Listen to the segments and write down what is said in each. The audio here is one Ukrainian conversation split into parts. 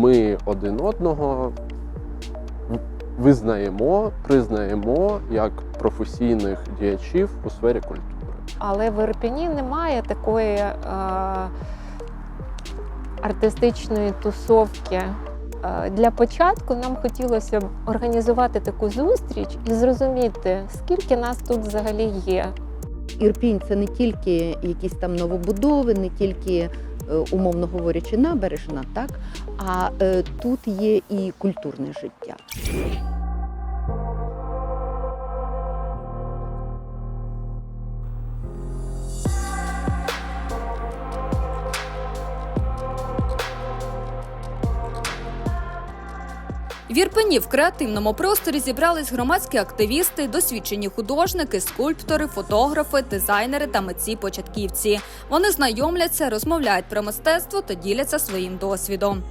ми один одного визнаємо, признаємо як професійних діячів у сфері культури. Але в Ірпені немає такої е, артистичної тусовки. Е, Для початку нам хотілося б організувати таку зустріч і зрозуміти, скільки нас тут взагалі є. Ірпінь це не тільки якісь там новобудови, не тільки, умовно говорячи, набережна, так а е, тут є і культурне життя. В Ірпені в креативному просторі зібрались громадські активісти, досвідчені художники, скульптори, фотографи, дизайнери та митці-початківці. Вони знайомляться, розмовляють про мистецтво та діляться своїм досвідом.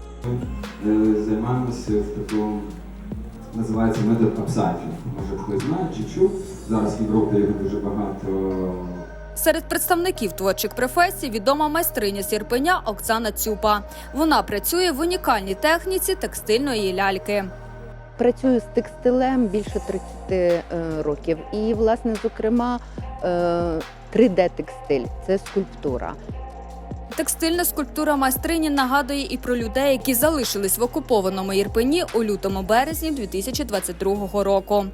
Ми е, займаємося в такому, називається метод апсайклінг. Може хтось знає чи чув. Зараз в Європі його дуже багато. Серед представників творчих професій відома майстриня з Ірпеня Оксана Цюпа. Вона працює в унікальній техніці текстильної ляльки. Працюю з текстилем більше 30 е, років. І, власне, зокрема, 3D-текстиль це скульптура. Текстильна скульптура майстрині нагадує і про людей, які залишились в окупованому Ірпені у лютому березні 2022 року.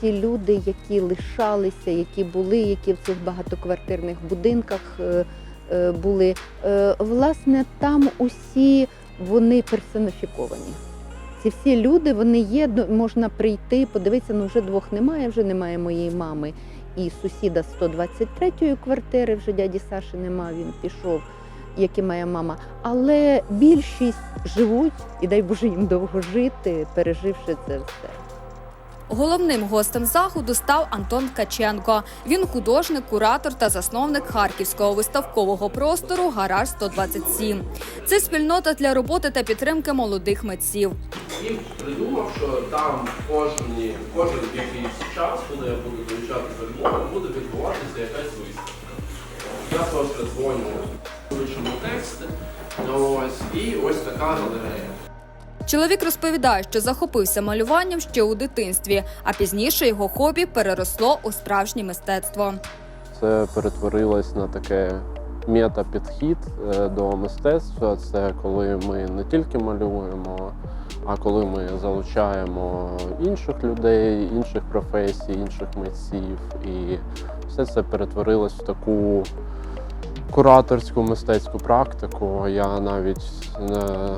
Ті люди, які лишалися, які були, які в цих багатоквартирних будинках е, е, були, е, власне, там усі вони персоніфіковані. Ці всі люди, вони є, можна прийти, подивитися, ну вже двох немає, вже немає моєї мами і сусіда 123-ї квартири, вже дяді Саші нема, він пішов, як і моя мама. Але більшість живуть, і дай Боже їм довго жити, переживши це все. Головним гостем заходу став Антон Ткаченко. Він художник, куратор та засновник харківського виставкового простору Гараж 127. Це спільнота для роботи та підтримки молодих митців. Він придумав, що там кожні, кожен якийсь час, коли я буду долучатися до відмови, буде відбуватися якась виставка. Я теж дзвоню, пишемо тексти, ось, і ось така галерея. Чоловік розповідає, що захопився малюванням ще у дитинстві, а пізніше його хобі переросло у справжнє мистецтво. Це перетворилось на таке мета-підхід е, до мистецтва. Це коли ми не тільки малюємо, а коли ми залучаємо інших людей, інших професій, інших митців. І все це перетворилось в таку кураторську мистецьку практику. Я навіть е,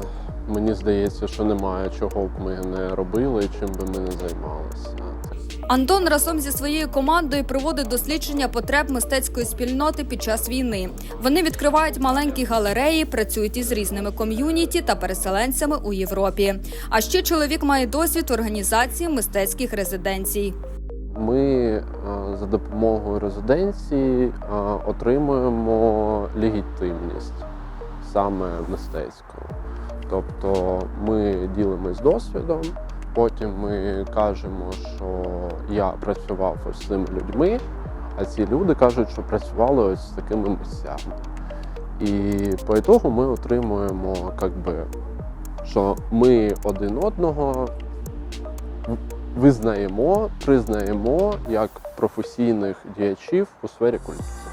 здається, що немає чого б ми не робили, чим би ми не займалися. Антон разом зі своєю командою проводить дослідження потреб мистецької спільноти під час війни. Вони відкривають маленькі галереї, працюють із різними ком'юніті та переселенцями у Європі. А ще чоловік має досвід організації мистецьких резиденцій. Ми е, за допомогою резиденції е, отримуємо легітимність саме мистецьку. Тобто ми ділимось досвідом, потім ми кажемо, що я працював ось з цими людьми, а ці люди кажуть, що працювали ось з такими митцями. І по ітогу ми отримуємо, би, що ми один одного визнаємо, признаємо як професійних діячів у сфері культури.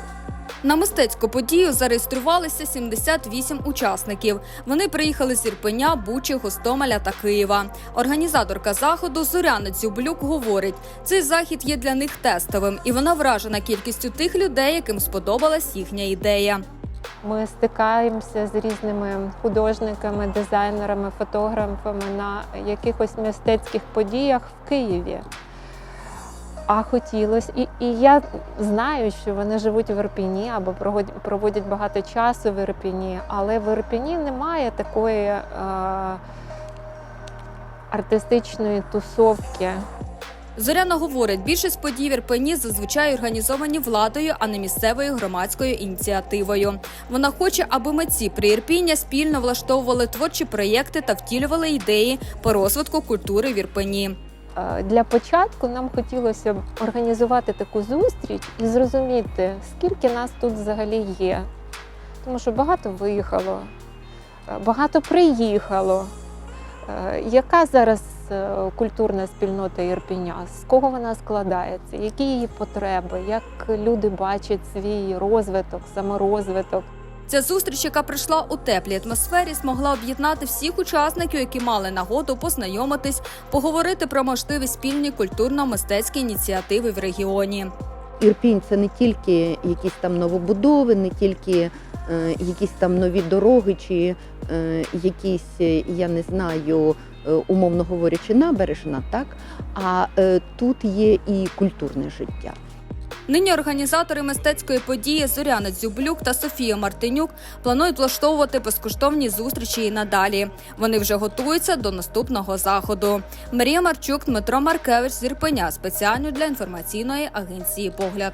На мистецьку подію зареєструвалися 78 учасників. Вони приїхали з Ірпеня, Бучі, Гостомеля та Києва. Організаторка заходу Зоряна Дзюблюк говорить, цей захід є для них тестовим, і вона вражена кількістю тих людей, яким сподобалась їхня ідея. Ми стикаємося з різними художниками, дизайнерами, фотографами на якихось мистецьких подіях в Києві. А хотілося, і, і я знаю, що вони живуть в Ірпіні або проводять, багато часу в Ірпіні, але в Ірпіні немає такої е, артистичної тусовки. Зоряна говорить, більшість подій в Ірпені зазвичай організовані владою, а не місцевою громадською ініціативою. Вона хоче, аби митці при Ірпіння спільно влаштовували творчі проєкти та втілювали ідеї по розвитку культури в Ірпені. Е, Для початку нам хотілося б організувати таку зустріч і зрозуміти, скільки нас тут взагалі є. Тому що багато виїхало, е, багато приїхало. Е, Яка зараз культурна спільнота Ірпіня? З кого вона складається? Які її потреби? Як люди бачать свій розвиток, саморозвиток? Ця зустріч, яка прийшла у теплій атмосфері, змогла об'єднати всіх учасників, які мали нагоду познайомитись, поговорити про можливі спільні культурно-мистецькі ініціативи в регіоні. Ірпінь це не тільки якісь там новобудови, не тільки е, якісь там нові дороги, чи е, якісь, е, я не знаю, е, умовно говорячи, набережна, так а е, тут є і культурне життя. Нині організатори мистецької події Зоряна Дзюблюк та Софія Мартинюк планують влаштовувати безкоштовні зустрічі і надалі. Вони вже готуються до наступного заходу. Марія Марчук, Дмитро Маркевич Зірпеня спеціально для інформаційної агенції Погляд.